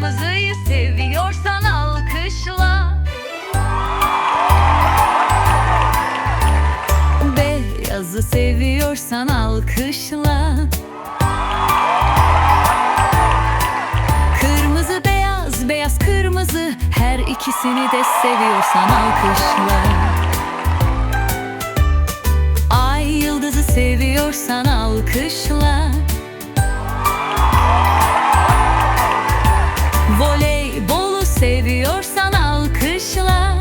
Kırmızıyı seviyorsan alkışla. Beyazı seviyorsan alkışla. Kırmızı beyaz beyaz kırmızı Her ikisini de seviyorsan alkışla. Ay yıldızı seviyorsan alkışla seviyorsan alkışla.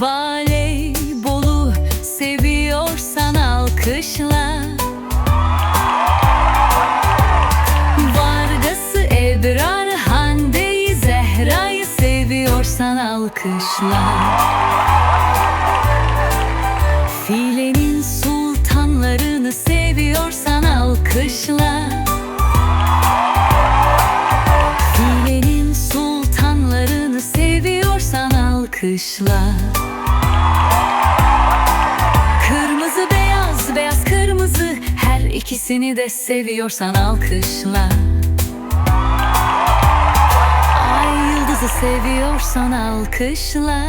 Voleybolu seviyorsan alkışla. Vargas'ı Ebrar'ı Hande'yi Zehra'yı seviyorsan alkışla sultanlarını seviyorsan alkışla. Filenin sultanlarını seviyorsan alkışla. Kırmızı beyaz beyaz kırmızı Her ikisini de seviyorsan alkışla. Ay yıldızı seviyorsan alkışla